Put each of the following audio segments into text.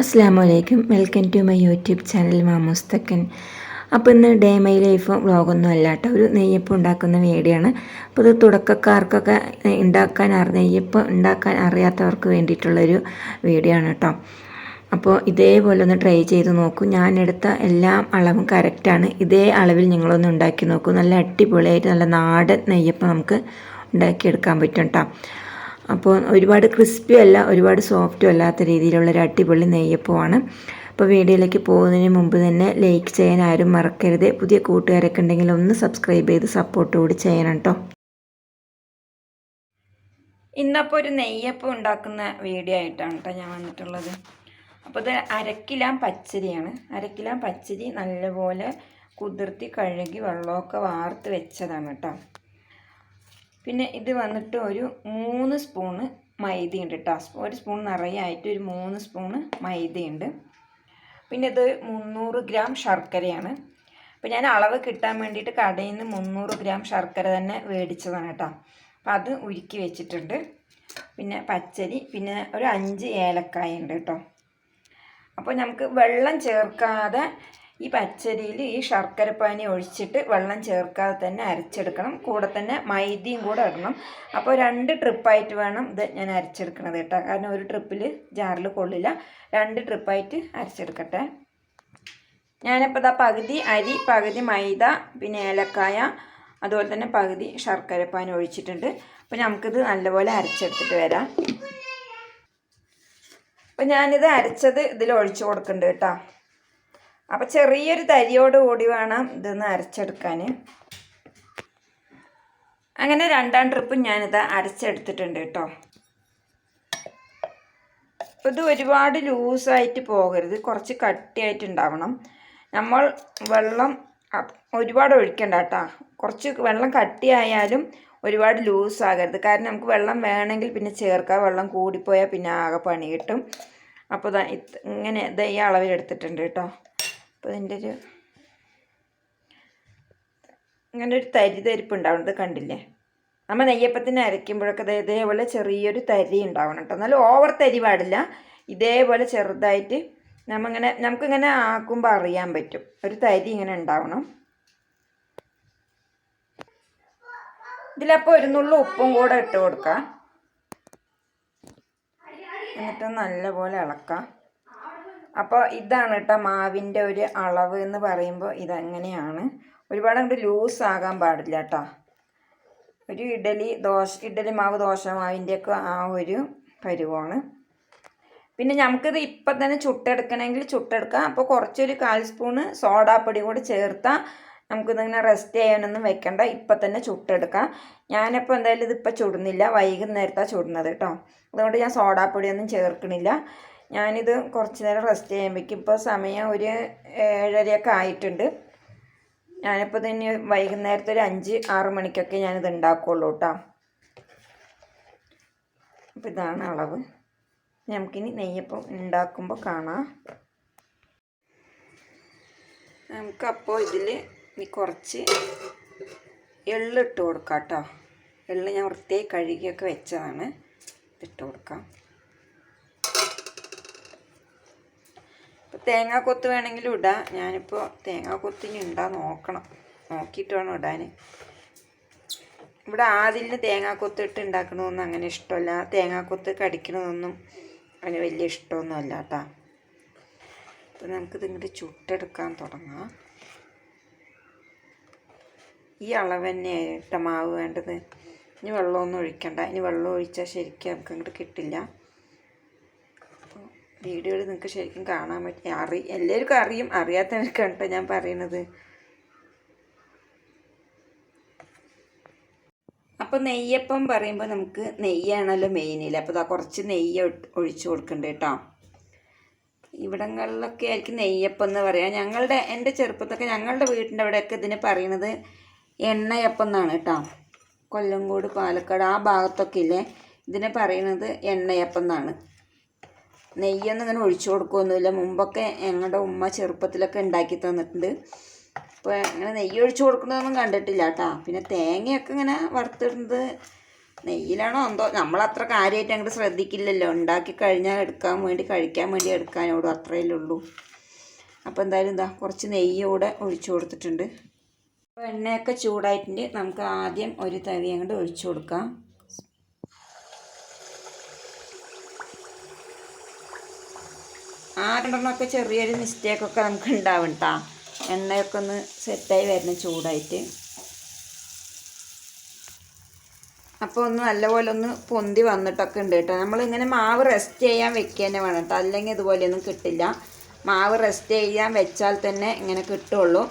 അസ്സാം വലൈക്കും welcome to my YouTube channel മാമൂസ്തക്കൻ. അപ്പോൾ ഇന്ന് ഡേ മൈ ലൈഫ് വ്ളോഗൊന്നും അല്ല കേട്ടോ. ഒരു നെയ്യപ്പം ഉണ്ടാക്കുന്ന വീഡിയോ ആണ് അപ്പോൾ ഇത് തുടക്കക്കാർക്കൊക്കെ ഉണ്ടാക്കാൻ അറി നെയ്യപ്പം ഉണ്ടാക്കാൻ അറിയാത്തവർക്ക് വേണ്ടിയിട്ടുള്ളൊരു വീഡിയോ ആണ് കേട്ടോ. അപ്പോൾ ഇതേപോലെ ഒന്ന് ട്രൈ ചെയ്ത് നോക്കൂ. ഞാൻ ഞാനെടുത്ത എല്ലാ അളവും കറക്റ്റാണ്. ഇതേ അളവിൽ നിങ്ങളൊന്ന് ഉണ്ടാക്കി നോക്കൂ. നല്ല അടിപൊളിയായിട്ട് നല്ല നാടൻ നെയ്യപ്പം നമുക്ക് ഉണ്ടാക്കിയെടുക്കാൻ പറ്റും കേട്ടോ. അപ്പോൾ ഒരുപാട് ക്രിസ്പി അല്ല ഒരുപാട് സോഫ്റ്റും അല്ലാത്ത രീതിയിലുള്ള ഒരു അടിപൊളി നെയ്യപ്പമാണ്. അപ്പോൾ വീഡിയോയിലേക്ക് പോകുന്നതിന് മുമ്പ് തന്നെ ലൈക്ക് ചെയ്യാൻ ആരും മറക്കരുത്. പുതിയ കൂട്ടുകാരൊക്കെ ഉണ്ടെങ്കിൽ ഒന്ന് സബ്സ്ക്രൈബ് ചെയ്ത് സപ്പോർട്ട് കൂടി ചെയ്യണം കേട്ടോ ഇന്നപ്പോൾ ഒരു നെയ്യപ്പം ഉണ്ടാക്കുന്ന വീഡിയോ ആയിട്ടാണ് കേട്ടോ ഞാൻ വന്നിട്ടുള്ളത്. അപ്പോൾ ഇത് അരക്കിലാം പച്ചരിയാണ്. അരക്കിലാം പച്ചരി നല്ലപോലെ കുതിർത്തി കഴുകി വെള്ളമൊക്കെ വാർത്ത് വെച്ചതാണ് കേട്ടോ പിന്നെ ഇത് വന്നിട്ട് ഒരു മൂന്ന് സ്പൂണ് മൈദയുണ്ട് കേട്ടോ ഒരു സ്പൂൺ നിറയെ ആയിട്ട് ഒരു മൂന്ന് സ്പൂണ് മൈദയുണ്ട്. പിന്നെ ഇത് മുന്നൂറ് ഗ്രാം ശർക്കരയാണ്. അപ്പോൾ ഞാൻ അളവ് കിട്ടാൻ വേണ്ടിയിട്ട് കടയിൽ നിന്ന് മുന്നൂറ് ഗ്രാം ശർക്കര തന്നെ മേടിച്ചതാണ് കേട്ടോ അപ്പോൾ അത് ഉരുക്കി വെച്ചിട്ടുണ്ട്. പിന്നെ പച്ചരി പിന്നെ ഒരു അഞ്ച് ഏലക്കായ ഉണ്ട് കേട്ടോ അപ്പോൾ നമുക്ക് വെള്ളം ചേർക്കാതെ ഈ പച്ചരിയിൽ ഈ ശർക്കരപ്പാനി ഒഴിച്ചിട്ട് വെള്ളം ചേർക്കാതെ തന്നെ അരച്ചെടുക്കണം. കൂടെ തന്നെ മൈദയും കൂടെ ഇടണം. അപ്പോൾ രണ്ട് ട്രിപ്പായിട്ട് വേണം ഇത് ഞാൻ അരച്ചെടുക്കണത് കേട്ടോ. കാരണം ഒരു ട്രിപ്പിൽ ജാറിൽ കൊള്ളില്ല. രണ്ട് ട്രിപ്പായിട്ട് അരച്ചെടുക്കട്ടെ. ഞാനിപ്പോൾ ഇതാ പകുതി അരി പകുതി മൈദ പിന്നെ ഏലക്കായ അതുപോലെ തന്നെ പകുതി ശർക്കരപ്പാനി ഒഴിച്ചിട്ടുണ്ട്. അപ്പോൾ നമുക്കിത് നല്ലപോലെ അരച്ചെടുത്തിട്ട് വരാം. അപ്പോൾ ഞാനിത് അരച്ചത് ഇതിൽ ഒഴിച്ചു കൊടുക്കുന്നുണ്ട് കേട്ടോ. അപ്പോൾ ചെറിയൊരു തരിയോട് കൂടി വേണം ഇതൊന്ന് അരച്ചെടുക്കാൻ അങ്ങനെ രണ്ടാം ട്രിപ്പും ഞാനിത് അരച്ചെടുത്തിട്ടുണ്ട് കേട്ടോ. ഇത് ഒരുപാട് ലൂസായിട്ട് പോകരുത്. കുറച്ച് കട്ടിയായിട്ട് ഉണ്ടാവണം നമ്മൾ വെള്ളം ഒരുപാട് ഒഴിക്കണ്ട കേട്ടോ. കുറച്ച് വെള്ളം കട്ടിയായാലും ഒരുപാട് ലൂസ് ആകരുത് കാരണം നമുക്ക് വെള്ളം വേണമെങ്കിൽ പിന്നെ ചേർക്കാം. വെള്ളം കൂടിപ്പോയാൽ പിന്നെ ആകെ പണി കിട്ടും. അപ്പോൾ ഇങ്ങനെ ഇതേ അളവിലെടുത്തിട്ടുണ്ട് കേട്ടോ. അപ്പോൾ ഇതിന്റെ ഒരു ഇങ്ങനെ ഒരു തരി തരിപ്പ് ഉണ്ടാവുന്നത് കണ്ടില്ലേ? നമ്മൾ നെയ്യപ്പത്തിന് അരയ്ക്കുമ്പോഴൊക്കെ ഇതേപോലെ ചെറിയൊരു തരി ഉണ്ടാവണം കേട്ടോ എന്നാലും ഓവർ തരി പാടില്ല. ഇതേപോലെ ചെറുതായിട്ട് നമ്മങ്ങനെ നമുക്കിങ്ങനെ ആക്കുമ്പോൾ അറിയാൻ പറ്റും. ഒരു തരി ഇങ്ങനെ ഉണ്ടാവണം. ഇതിലപ്പോൾ ഒരു നുള്ളു ഉപ്പും കൂടെ ഇട്ട് കൊടുക്കാം. എന്നിട്ട് നല്ലപോലെ ഇളക്കാം. അപ്പോൾ ഇതാണ് കേട്ടോ മാവിന്റെ ഒരു അളവ് എന്ന് പറയുമ്പോൾ ഇതങ്ങനെയാണ്. ഒരുപാട് അങ്ങോട്ട് ലൂസ് ആകാൻ പാടില്ല കേട്ടോ. ഒരു ഇഡലി ദോശ ഇഡലി മാവ് ദോശ മാവിന്റെയൊക്കെ ആ ഒരു പരുവാണ്. പിന്നെ നമുക്കിത് ഇപ്പം തന്നെ ചുട്ടെടുക്കണമെങ്കിൽ ചുട്ടെടുക്കാം. അപ്പോൾ കുറച്ചൊരു കാൽ സ്പൂണ് സോഡാപ്പൊടി കൂടി ചേർത്താൽ നമുക്കിതിങ്ങനെ റെസ്റ്റ് ചെയ്യാനൊന്നും വെക്കണ്ട. ഇപ്പം തന്നെ ചുട്ടെടുക്കാം. ഞാനിപ്പോൾ എന്തായാലും ഇതിപ്പോൾ ചുടുന്നില്ല. വൈകുന്നേരത്താണ് ചുടുന്നത് കേട്ടോ. അതുകൊണ്ട് ഞാൻ സോഡാപ്പൊടിയൊന്നും ചേർക്കണില്ല. ഞാനിത് കുറച്ച് നേരം റെസ്റ്റ് ചെയ്യുമ്പോഴേക്കും ഇപ്പോൾ സമയം ഒരു ഏഴരയൊക്കെ ആയിട്ടുണ്ട്. ഞാനിപ്പോൾ തന്നെ വൈകുന്നേരത്തെ ഒരു അഞ്ച് ആറ് മണിക്കൊക്കെ ഞാനിത് ഉണ്ടാക്കുള്ളൂ കേട്ടോ അപ്പോൾ ഇതാണ് അളവ്. നമുക്കിനി നെയ്യപ്പം ഉണ്ടാക്കുമ്പോൾ കാണാം. നമുക്കപ്പോൾ ഇതിൽ ഇനി കുറച്ച് എള്ളിട്ട് കൊടുക്കാം കേട്ടോ എള്ള് ഞാൻ വൃത്തിയായി കഴുകിയൊക്കെ വെച്ചതാണ്. ഇട്ട് കൊടുക്കാം. തേങ്ങാക്കൊത്ത് വേണമെങ്കിലും ഇടാം. ഞാനിപ്പോൾ തേങ്ങാക്കൊത്തിന് ഉണ്ടാ നോക്കണം. നോക്കിയിട്ട് വേണം ഇടാൻ ഇവിടെ ആദ്യം തേങ്ങാക്കൊത്ത് ഇട്ട് ഉണ്ടാക്കണമെന്നൊന്നും അങ്ങനെ ഇഷ്ടമല്ല. തേങ്ങ തേങ്ങാക്കൊത്ത് കടിക്കണമെന്നൊന്നും അതിന് വലിയ ഇഷ്ടമൊന്നും അല്ല കേട്ടോ. അപ്പം നമുക്കിത് ഇങ്ങോട്ട് ചുട്ടെടുക്കാൻ തുടങ്ങാം. ഈ അളവ് തന്നെയാണ് ഇട്ട മാവ് വേണ്ടത്. ഇനി വെള്ളമൊന്നും ഒഴിക്കണ്ട. ഇനി വെള്ളം ഒഴിച്ചാൽ ശരിക്കും നമുക്ക് അങ്ങോട്ട് കിട്ടില്ല. വീഡിയോയിൽ നിങ്ങൾക്ക് ശരിക്കും കാണാൻ പറ്റും. അറി എല്ലാവർക്കും അറിയും. അറിയാത്തവർക്കാണ് കേട്ടോ ഞാൻ പറയണത് അപ്പോൾ നെയ്യപ്പം പറയുമ്പോൾ നമുക്ക് നെയ്യാണല്ലോ മെയിനിൽ അപ്പോൾ ഇതാ കുറച്ച് നെയ്യ് ഒഴിച്ചു കൊടുക്കണ്ട കേട്ടോ. ഇവിടങ്ങളിലൊക്കെ ആയിരിക്കും നെയ്യപ്പം എന്ന് പറയാം. ഞങ്ങളുടെ എന്റെ ചെറുപ്പത്തൊക്കെ ഞങ്ങളുടെ വീട്ടിന്റെ അവിടെയൊക്കെ ഇതിന് പറയണത് എണ്ണയപ്പം എന്നാണ് കേട്ടോ. കൊല്ലങ്കോട് പാലക്കാട് ആ ഭാഗത്തൊക്കെ ഇല്ലേ? ഇതിനെ പറയുന്നത് എണ്ണയപ്പം എന്നാണ്. നെയ്യൊന്നും അങ്ങനെ ഒഴിച്ചു കൊടുക്കുകയൊന്നുമില്ല മുമ്പൊക്കെ ഞങ്ങളുടെ ഉമ്മ ചെറുപ്പത്തിലൊക്കെ ഉണ്ടാക്കി തന്നിട്ടുണ്ട്. അപ്പോൾ അങ്ങനെ നെയ്യ് ഒഴിച്ചു കൊടുക്കുന്നതൊന്നും കണ്ടിട്ടില്ല കേട്ടോ. പിന്നെ തേങ്ങയൊക്കെ ഇങ്ങനെ വറുത്തിടുന്നത് നെയ്യിലാണോ എന്തോ? നമ്മളത്ര കാര്യമായിട്ട് അങ്ങോട്ട് ശ്രദ്ധിക്കില്ലല്ലോ. ഉണ്ടാക്കി കഴിഞ്ഞാൽ എടുക്കാൻ വേണ്ടി കഴിക്കാൻ വേണ്ടി എടുക്കാനോടും അത്രയല്ലേ ഉള്ളൂ. അപ്പോൾ എന്തായാലും എന്താ കുറച്ച് നെയ്യ് കൂടെ ഒഴിച്ചു കൊടുത്തിട്ടുണ്ട്. അപ്പോൾ എണ്ണയൊക്കെ ചൂടായിട്ടുണ്ട്. നമുക്ക് ആദ്യം ഒരു തവി അങ്ങോട്ട് ഒഴിച്ചു കൊടുക്കാം. ആ രണ്ടെണ്ണമൊക്കെ ചെറിയൊരു മിസ്റ്റേക്കൊക്കെ നമുക്ക് ഉണ്ടാവും കേട്ടോ എണ്ണയൊക്കെ ഒന്ന് സെറ്റായി വരണം ചൂടായിട്ട്. അപ്പോൾ ഒന്ന് നല്ലപോലെ ഒന്ന് പൊന്തി വന്നിട്ടൊക്കെ ഉണ്ട് കേട്ടോ നമ്മളിങ്ങനെ മാവ് റെസ്റ്റ് ചെയ്യാൻ വെക്കുക തന്നെ വേണം കേട്ടോ അല്ലെങ്കിൽ ഇതുപോലെയൊന്നും കിട്ടില്ല. മാവ് റെസ്റ്റ് ചെയ്യാൻ വെച്ചാൽ തന്നെ ഇങ്ങനെ കിട്ടുള്ളൂ.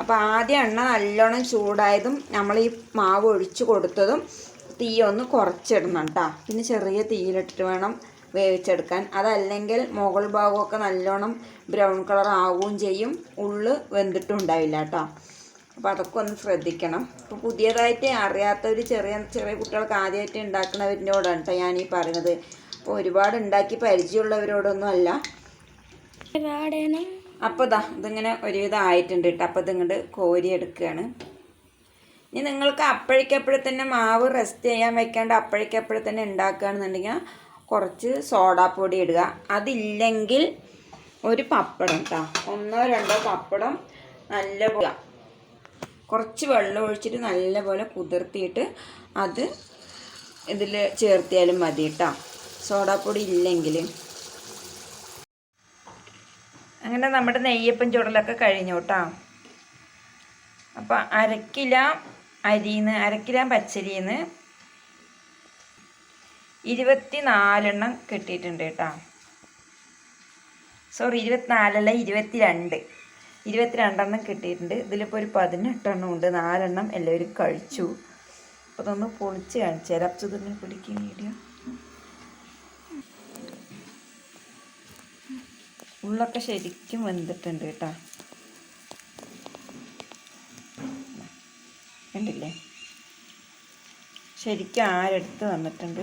അപ്പോൾ ആദ്യം എണ്ണ നല്ലോണം ചൂടായതും നമ്മൾ ഈ മാവ് ഒഴിച്ചു കൊടുത്തതും തീ ഒന്ന് കുറച്ചിടണം കേട്ടോ പിന്നെ ചെറിയ തീയിലിട്ടിട്ട് വേണം വേവിച്ചെടുക്കാൻ. അതല്ലെങ്കിൽ മുകൾ ഭാഗമൊക്കെ നല്ലോണം ബ്രൗൺ കളർ ആവുകയും ചെയ്യും. ഉള്ളു വെന്തിട്ടും ഉണ്ടാവില്ല കേട്ടോ. അപ്പോൾ അതൊക്കെ ഒന്ന് ശ്രദ്ധിക്കണം. ഇപ്പോൾ പുതിയതായിട്ട് അറിയാത്തവർ ചെറിയ ചെറിയ കുട്ടികൾക്ക് ആദ്യമായിട്ട് ഉണ്ടാക്കുന്നവരിനോടാണ് കേട്ടോ ഞാൻ ഈ പറയുന്നത്. അപ്പോൾ ഒരുപാട് ഉണ്ടാക്കി പരിചയമുള്ളവരോടൊന്നും അല്ല. അപ്പോൾ ഇതാ ഇതിങ്ങനെ ഒരുവിധം ആയിട്ടുണ്ട് കേട്ടോ. അപ്പോൾ ഇതിങ്ങോട്ട് കോരി എടുക്കുകയാണ് ഇനി നിങ്ങൾക്ക് അപ്പോഴേക്കപ്പോഴെ തന്നെ മാവ് റെസ്റ്റ് ചെയ്യാൻ വെക്കാണ്ട് അപ്പോഴേക്കപ്പോഴെ തന്നെ ഉണ്ടാക്കുകയാണെന്നുണ്ടെങ്കിൽ കുറച്ച് സോഡാപ്പൊടി ഇടുക. അതില്ലെങ്കിൽ ഒരു പപ്പടം കേട്ടോ ഒന്നോ രണ്ടോ പപ്പടം നല്ല പോലെ കുറച്ച് വെള്ളം ഒഴിച്ചിട്ട് നല്ലപോലെ കുതിർത്തിയിട്ട് അത് ഇതിൽ ചേർത്തിയാലും മതി കേട്ടോ സോഡാപ്പൊടി ഇല്ലെങ്കിൽ. അങ്ങനെ നമ്മുടെ നെയ്യപ്പം ചുടലൊക്കെ കഴിഞ്ഞു കേട്ടോ അപ്പോൾ അരക്കില അരിന്ന് അരക്കില പച്ചരിന്ന് ഇരുപത്തി നാലെണ്ണം കിട്ടിയിട്ടുണ്ട് കേട്ടോ. സോറി ഇരുപത്തിനാലല്ല ഇരുപത്തി രണ്ട് ഇരുപത്തിരണ്ടെണ്ണം കിട്ടിയിട്ടുണ്ട്. ഇതിലിപ്പോൾ ഒരു പതിനെട്ടെണ്ണം ഉണ്ട്. നാലെണ്ണം എല്ലാവരും കഴിച്ചു. അപ്പോൾ അതൊന്ന് പൊളിച്ച് കാണിച്ചു തരാം. ചുതിന് പിടിക്കും വീഡിയോ. ഉള്ളൊക്കെ ശരിക്കും വെന്തിട്ടുണ്ട് കേട്ടോ. കണ്ടില്ലേ? ശരിക്കും ആരെടുത്ത് വന്നിട്ടുണ്ട്?